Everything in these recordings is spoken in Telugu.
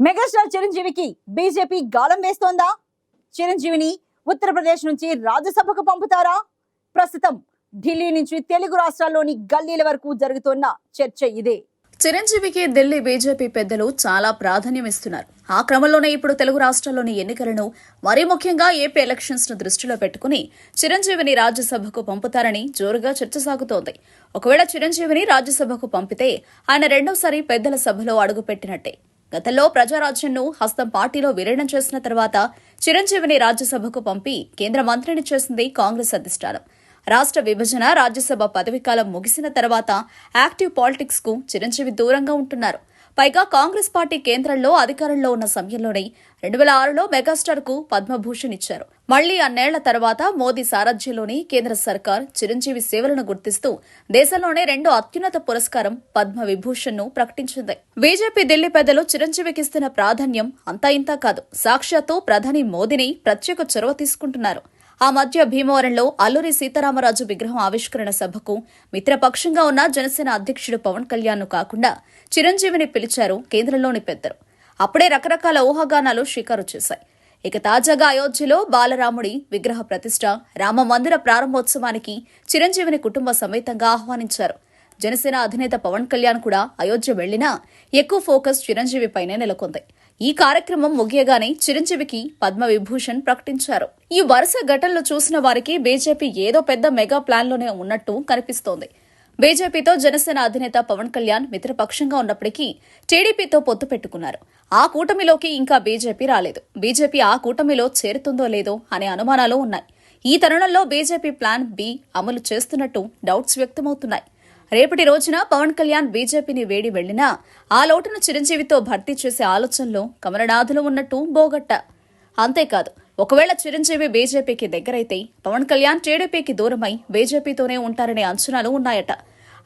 మెగాస్టార్ చిరంజీవికి బీజేపీ గాలం వేస్తోందా? చిరంజీవిని ఉత్తరప్రదేశ్ నుంచి రాజ్యసభకు పంపుతారా? ప్రస్తుతం ఢిల్లీ నుంచి తెలుగు రాష్ట్రాల్లోని గల్లీల వరకు జరుగుతున్న చర్చ ఇదే. చిరంజీవికి ఢిల్లీ బీజేపీ పెద్దలు చాలా ప్రాధాన్యం ఇస్తున్నారు ఆ క్రమంలోనే ఇప్పుడు తెలుగు రాష్ట్రాల్లోని ఎన్నికలను మరీ ముఖ్యంగా ఏపీ ఎలక్షన్స్ను దృష్టిలో పెట్టుకుని చిరంజీవిని రాజ్యసభకు పంపుతారని జోరుగా చర్చ సాగుతోంది. ఒకవేళ చిరంజీవిని రాజ్యసభకు పంపితే ఆయన రెండోసారి పెద్దల సభలో అడుగుపెట్టినట్టే. గతంలో ప్రజారాజ్యంను హస్తం పార్టీలో విలీనం చేసిన తర్వాత చిరంజీవిని రాజ్యసభకు పంపి కేంద్ర మంత్రిని చేసింది కాంగ్రెస్ అధిష్టానం. రాష్ట్ర విభజన రాజ్యసభ పదవీకాలం ముగిసిన తర్వాత యాక్టివ్ పాలిటిక్స్కు చిరంజీవి దూరంగా ఉంటున్నారు. పైగా కాంగ్రెస్ పార్టీ కేంద్రంలో అధికారంలో ఉన్న సమయంలోనే రెండు వేల ఆరులో మెగాస్టార్కు పద్మభూషణ్ ఇచ్చారు మళ్ళీ అన్నేళ్ళ తర్వాత మోదీ సారథ్యంలోని కేంద్ర సర్కార్ చిరంజీవి సేవలను గుర్తిస్తూ దేశంలోనే రెండో అత్యున్నత పురస్కారం పద్మ విభూషణ్ను ప్రకటించింది. బీజేపీ ఢిల్లీ పెద్దలు చిరంజీవికి ఇస్తున్న ప్రాధాన్యం అంతా ఇంతా కాదు. సాక్షాత్తు ప్రధాని మోదీని ప్రత్యేక చొరవ తీసుకుంటున్నారు. ఆ మధ్య భీమవరంలో అల్లూరి సీతారామరాజు విగ్రహం ఆవిష్కరణ సభకు మిత్రపక్షంగా ఉన్న జనసేన అధ్యక్షుడు పవన్ కళ్యాణ్ను కాకుండా చిరంజీవిని పిలిచారు కేంద్రంలోని పెద్దలు. అప్పుడే రకరకాల ఊహాగానాలు షికారు చేశాయి. ఇక తాజాగా అయోధ్యలో బాలరాముడి విగ్రహ ప్రతిష్ట రామ మందిర ప్రారంభోత్సవానికి చిరంజీవిని కుటుంబ సమేతంగా ఆహ్వానించారు. జనసేన అధినేత పవన్ కళ్యాణ్ కూడా అయోధ్య వెళ్ళినా ఎక్కువ ఫోకస్ చిరంజీవిపైనే నెలకొంది. ఈ కార్యక్రమం ముగియగానే చిరంజీవికి పద్మ విభూషణ్ ప్రకటించారు. ఈ వరుస ఘటనలు చూసిన వారికి బీజేపీ ఏదో పెద్ద మెగా ప్లాన్లోనే ఉన్నట్టు కనిపిస్తోంది. బీజేపీతో జనసేన అధినేత పవన్ కళ్యాణ్ మిత్రపక్షంగా ఉన్నప్పటికీ టీడీపీతో పొత్తు పెట్టుకున్నారు. ఆ కూటమిలోకి ఇంకా బీజేపీ రాలేదు. బీజేపీ ఆ కూటమిలో చేరుతుందో లేదో అనే అనుమానాలు ఉన్నాయి. ఈ తరుణంలో బీజేపీ ప్లాన్ బి అమలు చేస్తున్నట్టు డౌట్స్ వ్యక్తమవుతున్నాయి. రేపటి రోజున పవన్ కళ్యాణ్ బీజేపీని వేడి వెళ్ళినా ఆ లోటును చిరంజీవితో భర్తీ చేసే ఆలోచనలో కమలనాథులు ఉన్నట్టు బోగట్ట. అంతేకాదు ఒకవేళ చిరంజీవి బీజేపీకి దగ్గరైతే పవన్ కళ్యాణ్ టీడీపీకి దూరమై బీజేపీతోనే ఉంటారనే అంచనాలు ఉన్నాయట.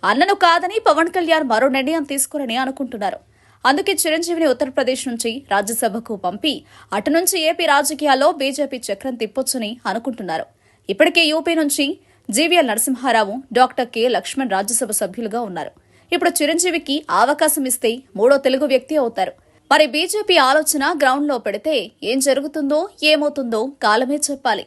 అన్నను కాదని పవన్ కళ్యాణ్ మరో నిర్ణయం తీసుకోరని అనుకుంటున్నారు. అందుకే చిరంజీవిని ఉత్తరప్రదేశ్ నుంచి రాజ్యసభకు పంపి అటు నుంచి ఏపీ రాజకీయాల్లో బీజేపీ చక్రం తిప్పొచ్చని అనుకుంటున్నారు. ఇప్పటికే యూపీ నుంచి GVL Narasimharao doctor K. Laxman Rajya Sabha సభ్యులుగా ఉన్నారు. ఇప్పుడు చిరంజీవికి అవకాశం ఇస్తే మూడో తెలుగు వ్యక్తి అవుతారు. మరి బీజేపీ ఆలోచన గ్రౌండ్లో పెడితే ఏం జరుగుతుందో ఏమవుతుందో కాలమే చెప్పాలి.